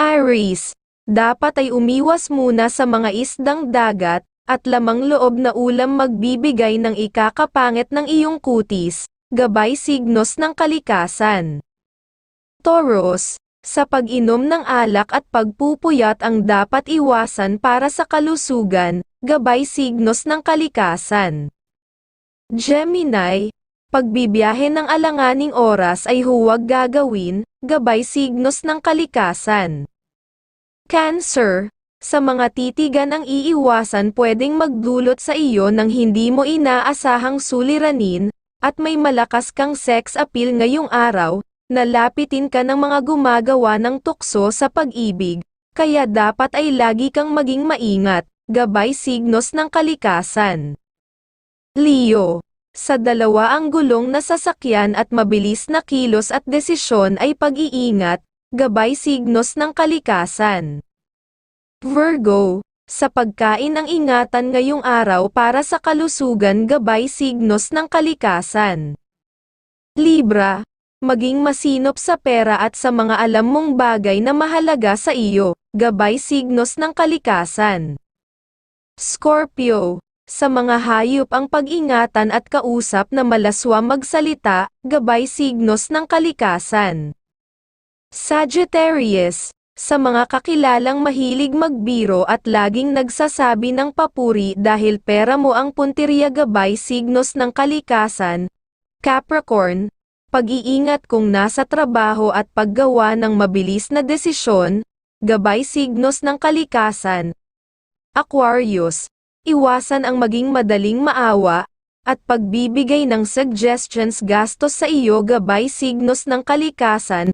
Aries, dapat ay umiwas muna sa mga isdang dagat, at lamang loob na ulam magbibigay ng ikakapangit ng iyong kutis, gabay signos ng kalikasan. Taurus, sa pag-inom ng alak at pagpupuyat ang dapat iwasan para sa kalusugan, gabay signos ng kalikasan. Gemini, pagbibiyahe ng alanganing oras ay huwag gagawin, gabay signos ng kalikasan. Cancer, sa mga titigan ang iiwasan pwedeng magdulot sa iyo ng hindi mo inaasahang suliranin, at may malakas kang sex appeal ngayong araw, nalapitin ka ng mga gumagawa ng tukso sa pag-ibig, kaya dapat ay lagi kang maging maingat, gabay signos ng kalikasan. Leo, sa dalawa ang gulong na sasakyan at mabilis na kilos at desisyon ay pag-iingat, gabay signos ng kalikasan. Virgo, sa pagkain ang ingatan ngayong araw para sa kalusugan gabay signos ng kalikasan. Libra, maging masinop sa pera at sa mga alam mong bagay na mahalaga sa iyo, gabay signos ng kalikasan. Scorpio, sa mga hayop ang pag-ingatan at kausap na malaswa magsalita, gabay signos ng kalikasan. Sagittarius, sa mga kakilalang mahilig magbiro at laging nagsasabi ng papuri dahil pera mo ang puntirya gabay signos ng kalikasan. Capricorn, pag-iingat kung nasa trabaho at paggawa ng mabilis na desisyon, gabay signos ng kalikasan. Aquarius, iwasan ang maging madaling maawa, at pagbibigay ng suggestions gastos sa iyo gabay signos ng kalikasan.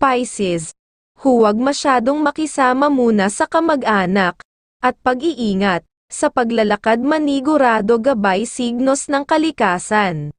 Pisces, huwag masyadong makisama muna sa kamag-anak, at pag-iingat, sa paglalakad manigurado gabay signos ng kalikasan.